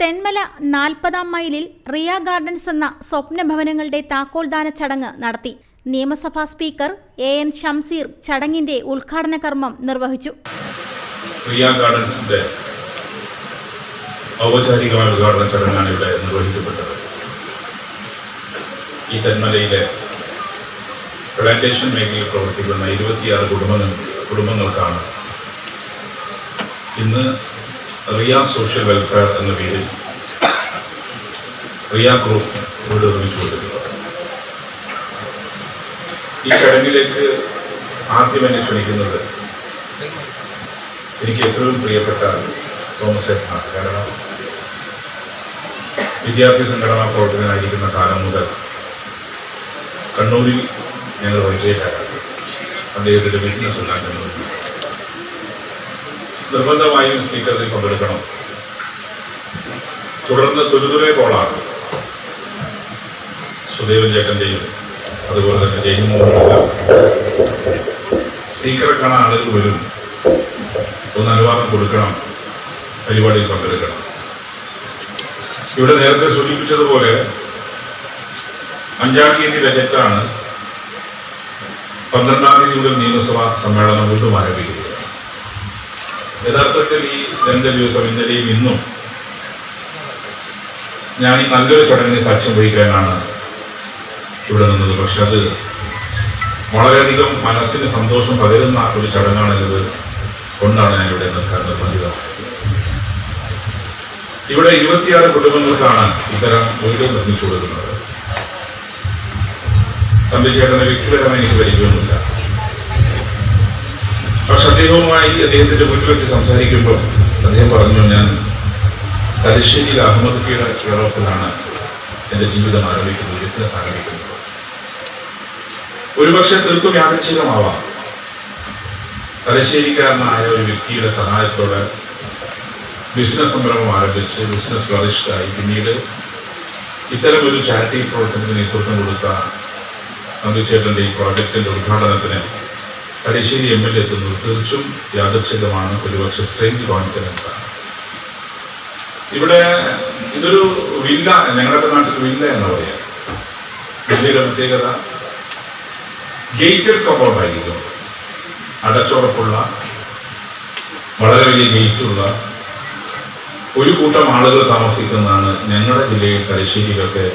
തെന്മല നാൽപ്പതാം മൈലിൽ റിയ ഗാർഡൻസ് എന്ന സ്വപ്നഭവനങ്ങളുടെ താക്കോൽദാന ചടങ്ങ് നടത്തി. നിയമസഭാ സ്പീക്കർ എ എൻ ഷംസീർ ചടങ്ങിന്റെ ഉദ്ഘാടന കർമ്മം നിർവഹിച്ചു. റിയ ഗാർഡൻസിന്റെ ഔപചാരികമായ ഉദ്ഘാടന ചടങ്ങാണ് ഇവിടെ നിർവഹിക്കപ്പെട്ടത്. ഈ തെന്മലയിലെ പ്ലാന്റേഷൻ മേഖലയിൽ പ്രവർത്തിക്കുന്ന ഇരുപത്തിയാറ് കുടുംബങ്ങൾ കുടുംബങ്ങൾക്കാണ് ഇന്ന് റിയ സോഷ്യൽ വെൽഫെയർ എന്ന പേരിൽ റിയ ഗ്രൂപ്പ് വീട് നിർമ്മിച്ചു കൊടുക്കുന്നത് ഈ ചടങ്ങിലേക്ക് ആദ്യം എന്നെ ക്ഷണിക്കുന്നത് എനിക്ക് ഏറ്റവും പ്രിയപ്പെട്ട തോമസ് ഏട്ടനാണ്. കാരണം വിദ്യാർത്ഥി സംഘടനാ പ്രവർത്തകനായിരിക്കുന്ന കാലം മുതൽ കണ്ണൂരിൽ ഞങ്ങൾ പരിചയക്കാരാണ്. അദ്ദേഹത്തിന്റെ ബിസിനസ് ഉണ്ടാക്കുന്നത് നിർബന്ധമായും സ്പീക്കറിൽ പങ്കെടുക്കണം. തുടർന്ന് തുരുതുരെ കോളാണ്. സുദേവൻ ചേട്ടന്റെയും അതുപോലെ തന്നെ ജയിമോഹനെല്ലാം സ്പീക്കറെ കാണാൻ ആളുകൾ വരും. ഒന്ന് അനുവാദം കൊടുക്കണം. പരിപാടിയിൽ പങ്കെടുക്കണം. ഇവിടെ നേരത്തെ സൂചിപ്പിച്ചതുപോലെ അഞ്ചാം തീയതി ബജറ്റാണ് പന്ത്രണ്ടാം തീയതി മുതൽ നിയമസഭാ സമ്മേളനം വീണ്ടും ആരംഭിക്കുന്നത്. യഥാർത്ഥത്തിൽ ഈ രണ്ട് ദിവസം ഇന്നലെയും ഇന്നും ഞാൻ ഈ നല്ലൊരു ചടങ്ങിന് സാക്ഷ്യം വഹിക്കാനാണ് ഇവിടെ നിന്നത്. പക്ഷെ അത് വളരെയധികം മനസ്സിന് സന്തോഷം പകരുന്ന ഒരു ചടങ്ങാണെന്നത് കൊണ്ടാണ് ഞാൻ ഇവിടെ നിൽക്കാൻ നിർബന്ധിത ഇവിടെ ഇരുപത്തിയാറ് കുടുംബങ്ങൾക്കാണ് ഇത്തരം വീട് നിർമ്മിച്ചു കൊടുക്കുന്നത്. തമ്പിച്ചേട്ടനെ വ്യക്തിപരമായി എനിക്ക് പരിചയമൊന്നുമില്ല. പക്ഷെ അദ്ദേഹവുമായി അദ്ദേഹത്തിന്റെ വീട്ടിൽ വെച്ച് സംസാരിക്കുമ്പോൾ അദ്ദേഹം പറഞ്ഞു ഞാൻ തലശ്ശേരിയിൽ അഹമ്മദ് കീഴ കേരളത്തിലാണ് എന്റെ ജീവിതം ആരംഭിക്കുന്നത് ബിസിനസ് ആരംഭിക്കുന്നത്. ഒരുപക്ഷെ തീർത്തും യാദൃച്ഛികമാവാം തലശ്ശേരിക്കാരനായ ഒരു വ്യക്തിയുടെ സഹായത്തോടെ ബിസിനസ് സംരംഭം ആരംഭിച്ച് ബിസിനസ് ഫ്ലറിഷ്ഡായി പിന്നീട് ഇത്തരം ഒരു ചാരിറ്റി പ്രവർത്തനത്തിന് നേതൃത്വം കൊടുത്ത നന്ദിച്ചേട്ടന്റെ ഈ പ്രോജക്റ്റിന്റെ ഉദ്ഘാടനത്തിന് തലശ്ശേരി എം എൽ എ എത്തുന്നത് തീർച്ചും യാദർച്ഛികമാണ്. ഒരുപക്ഷെ സ്ട്രെയിഞ്ച് കോൺഫിഡൻസ് ആണ്. ഇവിടെ ഇതൊരു വില്ല ഞങ്ങളുടെ നാട്ടിൽ വില്ല എന്ന് പറയാം വില്ലയുടെ പ്രത്യേകത ഗേറ്റഡ് കമ്പൗണ്ട് ആയിരിക്കും. അടച്ചുറപ്പുള്ള വളരെ വലിയ ഗേറ്റുള്ള ഒരു കൂട്ടം ആളുകൾ താമസിക്കുന്നതാണ് ഞങ്ങളുടെ ജില്ലയിൽ തലശ്ശേരിയിലൊക്കെ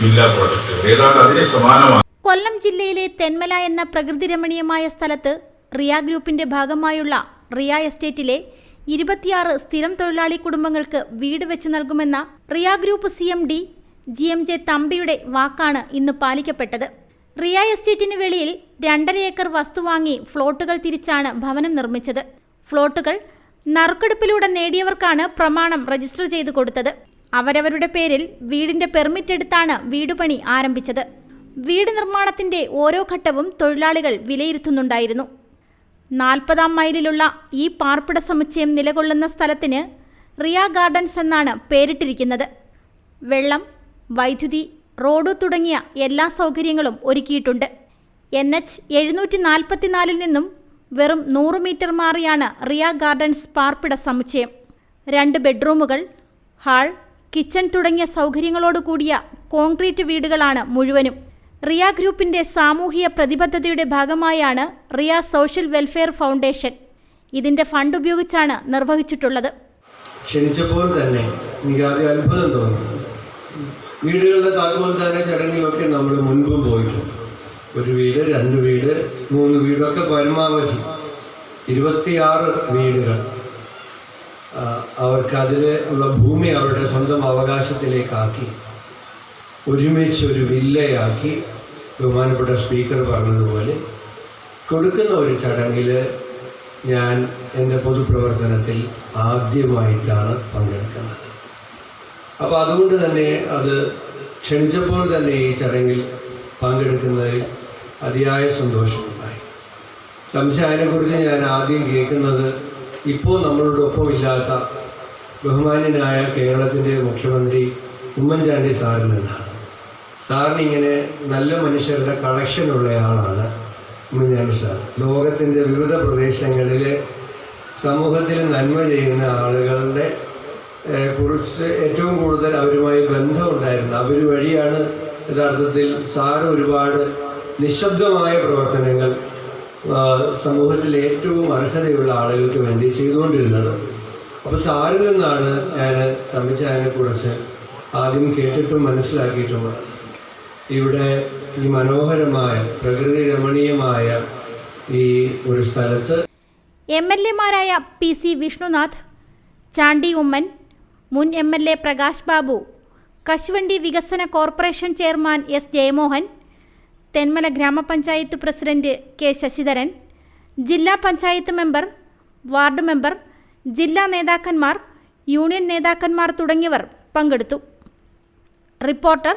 വില്ല പ്രോജക്റ്റുകൾ ഏതാണ്ട് അതിന് സമാനമാണ് കൊല്ലം ജില്ലയിലെ തെന്മല എന്ന പ്രകൃതി രമണീയമായ സ്ഥലത്ത് റിയ ഗ്രൂപ്പിന്റെ ഭാഗമായുള്ള റിയ എസ്റ്റേറ്റിലെ ഇരുപത്തിയാറ് സ്ഥിരം തൊഴിലാളി കുടുംബങ്ങൾക്ക് വീട് വെച്ച് നൽകുമെന്ന Riya group C M D G M J തമ്പിയുടെ വാക്കാണ് ഇന്ന് പാലിക്കപ്പെട്ടത്. റിയ എസ്റ്റേറ്റിന് വെളിയിൽ രണ്ടര ഏക്കർ വസ്തു വാങ്ങി ഫ്ലോട്ടുകൾ തിരിച്ചാണ് ഭവനം നിർമ്മിച്ചത്. ഫ്ലോട്ടുകൾ നറുക്കെടുപ്പിലൂടെ നേടിയവർക്കാണ് പ്രമാണം രജിസ്റ്റർ ചെയ്തു കൊടുത്തത്. അവരവരുടെ പേരിൽ വീടിന്റെ പെർമിറ്റ് എടുത്താണ് വീടുപണി ആരംഭിച്ചത്. വീട് നിർമ്മാണത്തിന്റെ ഓരോ ഘട്ടവും തൊഴിലാളികൾ വിലയിരുത്തുന്നുണ്ടായിരുന്നു. നാൽപ്പതാം മൈലിലുള്ള ഈ പാർപ്പിട സമുച്ചയം നിലകൊള്ളുന്ന സ്ഥലത്തിന് റിയ ഗാർഡൻസ് എന്നാണ് പേരിട്ടിരിക്കുന്നത്. വെള്ളം വൈദ്യുതി റോഡ് തുടങ്ങിയ എല്ലാ സൗകര്യങ്ങളും ഒരുക്കിയിട്ടുണ്ട്. എൻ എച്ച് എഴുന്നൂറ്റി നാൽപ്പത്തിനാലിൽ നിന്നും വെറും നൂറ് മീറ്റർ മാറിയാണ് റിയ ഗാർഡൻസ് പാർപ്പിട സമുച്ചയം. രണ്ട് ബെഡ്റൂമുകൾ ഹാൾ കിച്ചൺ തുടങ്ങിയ സൗകര്യങ്ങളോട് കൂടിയ കോൺക്രീറ്റ് വീടുകളാണ് മുഴുവനും. റിയ ഗ്രൂപ്പിന്റെ സാമൂഹിക പ്രതിബദ്ധതയുടെ ഭാഗമായാണ് റിയ സോഷ്യൽ വെൽഫെയർ ഫൗണ്ടേഷൻ. ഇതിന്റെ ഫണ്ട് ഉപയോഗിച്ചാണ് നിർവഹിച്ചിട്ടുള്ളത്. ക്ഷണിച്ചപ്പോൾ തന്നെ എനിക്ക് ആദ്യം അത്ഭുതം തോന്നി. വീടുകളുടെ താക്കോൽദാന ചടങ്ങിലൊക്കെ നമ്മൾ മുൻപും പോയിട്ടുണ്ട്. ഒരു വീട് രണ്ട് വീട് മൂന്ന് വീടൊക്കെ പരമാവധി ഇരുപത്തിയാറ് വീടുകൾ. അവർക്ക് അതിൽ ഉള്ള ഭൂമി അവരുടെ സ്വന്തം അവകാശത്തിലേക്കാക്കി ഒരുമിച്ച് ഒരു വില്ലയാക്കി ബഹുമാനപ്പെട്ട സ്പീക്കർ പറഞ്ഞതുപോലെ കൊടുക്കുന്ന ഒരു ചടങ്ങിൽ ഞാൻ എന്റെ പൊതുപ്രവർത്തനത്തിൽ ആദ്യമായിട്ടാണ് പങ്കെടുക്കുന്നത്. അപ്പോൾ അതുകൊണ്ട് തന്നെ അത് ക്ഷണിച്ചപ്പോൾ തന്നെ ഈ ചടങ്ങിൽ പങ്കെടുക്കുന്നതിൽ അതിയായ സന്തോഷമുണ്ടായി. സംശയനെക്കുറിച്ച് ഞാൻ ആദ്യം കേൾക്കുന്നത് ഇപ്പോൾ നമ്മളോടൊപ്പം ഇല്ലാത്ത ബഹുമാന്യനായ കേരളത്തിന്റെ മുഖ്യമന്ത്രി ഉമ്മൻചാണ്ടി സാറിൽ നിന്നാണ് സാറിന് ഇങ്ങനെ നല്ല മനുഷ്യരുടെ കളക്ഷനുള്ള ആളാണ് ഉമ്മൻചാണ്ടി സാർ. ലോകത്തിന്റെ വിവിധ പ്രദേശങ്ങളിൽ സമൂഹത്തിൽ നന്മ ചെയ്യുന്ന ആളുകളുടെ കുറിച്ച് ഏറ്റവും കൂടുതൽ അവരുമായി ബന്ധമുണ്ടായിരുന്നു അവർ വഴിയാണ് യഥാർത്ഥത്തിൽ സാറ് ഒരുപാട് നിശബ്ദമായ പ്രവർത്തനങ്ങൾ സമൂഹത്തിലെ ഏറ്റവും അർഹതയുള്ള ആളുകൾക്ക് വേണ്ടി ചെയ്തുകൊണ്ടിരുന്നത്. അപ്പോൾ സാറിൽ നിന്നാണ് ഞാൻ തമ്മിച്ചായനെ കുറിച്ച് ആദ്യം കേട്ടിട്ടും മനസ്സിലാക്കിയിട്ടുമുള്ളത് ഇവിടെ ഈ മനോഹരമായ പ്രകൃതി രമണീയമായ ഈ ഒരു സ്ഥലത്ത് എം എൽ എമാരായ പി സി വിഷ്ണുനാഥ് ചാണ്ടി ഉമ്മൻ മുൻ M L A Prakash Babu കശുവണ്ടി വികസന corporation chairman S Jayamohan Thenmala ഗ്രാമപഞ്ചായത്ത് പ്രസിഡന്റ് കെ ശശിധരൻ ജില്ലാ പഞ്ചായത്ത് മെമ്പർ വാർഡ് മെമ്പർ ജില്ലാ നേതാക്കന്മാർ യൂണിയൻ നേതാക്കന്മാർ തുടങ്ങിയവർ പങ്കെടുത്തു. റിപ്പോർട്ടർ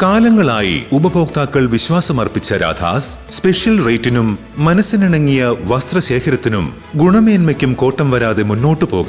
കാലങ്ങളായി ഉപഭോക്താക്കൾ വിശ്വാസമർപ്പിച്ച രാധാസ് സ്പെഷ്യൽ റേറ്റിനും മനസ്സിനിണങ്ങിയ വസ്ത്രശേഖരത്തിനും ഗുണമേന്മയ്ക്കും കോട്ടം വരാതെ മുന്നോട്ടു പോകാൻ